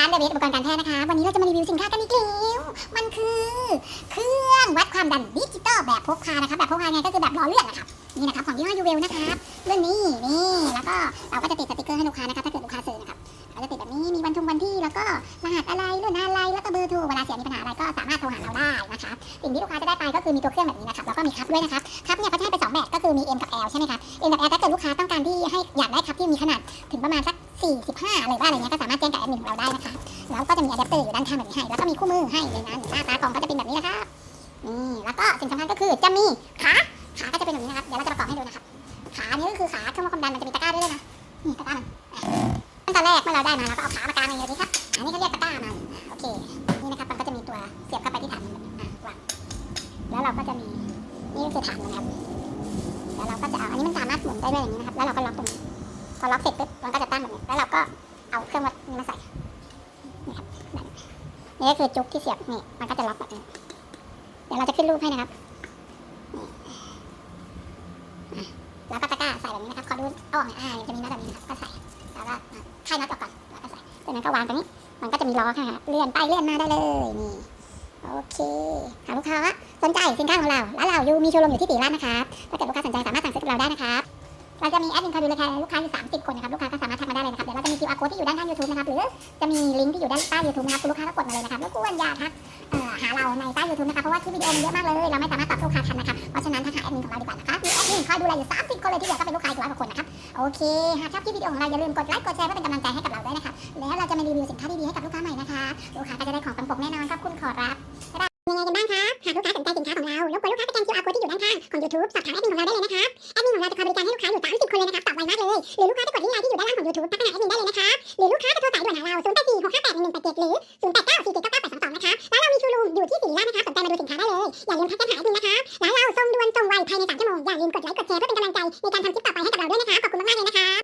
ร้านเดอะเบสอุปกรณ์การแพทย์นะคะ วันนี้เราจะมารีวิวสินค้ากันอีกแล้วมันคือเครื่องวัดความดันดิจิตอลแบบพกพานะคะแบบพกพาไงก็คือแบบล้อเลื่อนนะครับนี่นะครับของยี่ห้อยูเวลนะครับรุ่นนี้นี่แล้วก็เราก็จะติดสติกเกอร์ให้ลูกค้านะคะถ้าเกิดลูกค้าซื้อนะครับเราจะติดแบบนี้มีวันทุงวันที่แล้วก็รหัสอะไรรุ่นอะไรแล้วก็เบอร์โทรเวลาเสียมีปัญหาอะไรก็สามารถโทรหาเราได้นะครับสิ่งที่ลูกค้าจะได้ไปก็คือมีตัวเครื่องแบบนี้นะครับแล้วก็มีคัพด้วยนะครับคัพเนี่ยเขาจะให้ไปสองแบบก็คือมี M กับ L ใช่ไหมคะ M กับ L ถ้าเกิดลูกค้าต้องการที่ให้อยากได้คัพที่มีขนาดถึงประมาณสัก 45หรือว่าอะไรเงี้ยก็สามารถแจ้งกับแอดมินของเราได้นะคะแล้วก็จะมีอะแดปเตอร์อยู่ด้านข้างแบบนี้ให้แล้วก็มีคู่มือให้ในนั้นหน้าตากล่องก็จะเป็นแบบนี้นะครับนี่แล้วก็สิ่งสำคัญก็คือจะมีขาขาก็จะเป็นแบบนี้นะครับเดี๋ยวเราจะประกอบให้ดูนะครับขานี่ก็คือขาเครื่องวัดความดันมันจะมีตะกร้าด้วยนะนี่ตะกร้ามันขั้นตอนแรกเมื่อเราได้มาเราก็เอาขามากางอย่างนี้ครับอันนี้เขาเรียกตะกร้ามันโอเคนี่นะครับมันก็จะมีตัวเสียบเข้าไปที่ฐานมันแบบนี้อะวางแล้วเราก็จะมีนี่ก็คือฐานนนะครับแล้วเราก็จะเอาอันนี้มันสามารถหมุนได้ด้วยอย่างนี้นะครับ แล้วเราก็ล็อกตรงนี้ พอล็อกเสร็จปุ๊บมันก็จะตั้งแบบนี้แล้วเราก็เอาเครื่องวัดนี้มาใส่นี่ครับนี่ก็คือจุกที่เสียบนี่มันก็จะล็อกแบบนี้เดี๋ยวเราจะขึ้นรูปให้นะครับนี่แล้วก็ตะกร้าใส่แบบนี้นะครับขอดูเอาออกหน่อยอ่าจะมีน็อตแบบนี้นะครับก็ใส่แล้วก็อะคายน็อตออกก่อนแล้วก็ใส่จากนั้นก็วางตรงนี้ มันก็จะมีล้อค่ะเลื่อนไปเลื่อนมาได้เลยนี่โอเคหากลูกค้าสนใจสินค้าของเรา แล้วเราอยู่มีโชว์รูมอยู่ที่ตีราชนะครับถ้าเกิดลูกค้าสนใจสามารถสั่งซื้อกับเราได้นะครับ เราจะมีแอดมินคอยดูแลลูกค้าอยู่30 คนนะครับลูกค้าก็สามารถทักมาได้เลยนะครับเดี๋ยวเราจะมี QR code ที่อยู่ด้านข้าง YouTube นะครับหรือจะมีลิงก์ที่อยู่ด้านใต้ YouTube นะครับคุณลูกค้าก็กดมาเลยนะครับแล้วกวนอย่าทักหาเราในใต้ YouTube นะคะเพราะว่าคลิปวิดีโอมันเยอะมากเลย เราไม่สามารถตอบลูกค้าทันนะคะเพราะฉะนั้นทักหาแอดมินของเราดีกว่านะคะมีแอดมินคอยดูแลอยู่30 คนเลยที่เหลือก็เป็นลูกค้าอีกร้อยกว่าคนนะครับโอเคหากชอบคลิปวิดีโอของเราอย่าลืมกดไลค์กดแชร์เพื่อเป็นกำลังใจให้กับเราด้วยนะคะแล้วเราจะมารีวิวสินค้าดีๆให้กับลูกค้าใหม่นะคะลูกค้าก็จะได้ของปังปกแน่นอนครับคุณขอรับ ของ YouTube สอบถามแอดมินของเราได้เลยนะครับ แอดมินของเราจะคอยบริการให้ลูกค้าอยู่ 30 คนเลยนะครับ ตอบไวมากเลย หรือลูกค้าจะกดลิงก์ไลน์ที่อยู่ด้านล่างของ YouTube ทักไปหาแอดมินได้เลยนะครับ หรือลูกค้าจะโทรสายด่วนหาเรา 0 8 4 6 5 8 1 1 8 7 หรือ 0 8 9 4 7 9 9 8 2 2 นะคะแล้วเรามีชูรูมอยู่ที่สีราชนะคะสนใจมาดูสินค้าได้เลย อย่าลืมทักแจ้งหาแอดมินนะคะแล้วเราส่งด่วนส่งไวภายใน3ชั่วโมงอย่าลืมกดไลค์กดแชร์เพื่อเป็นกำลังใจในการทำคลิปต่อไปให้กับเราด้วยนะคะขอบคุณมากๆเลยนะคะ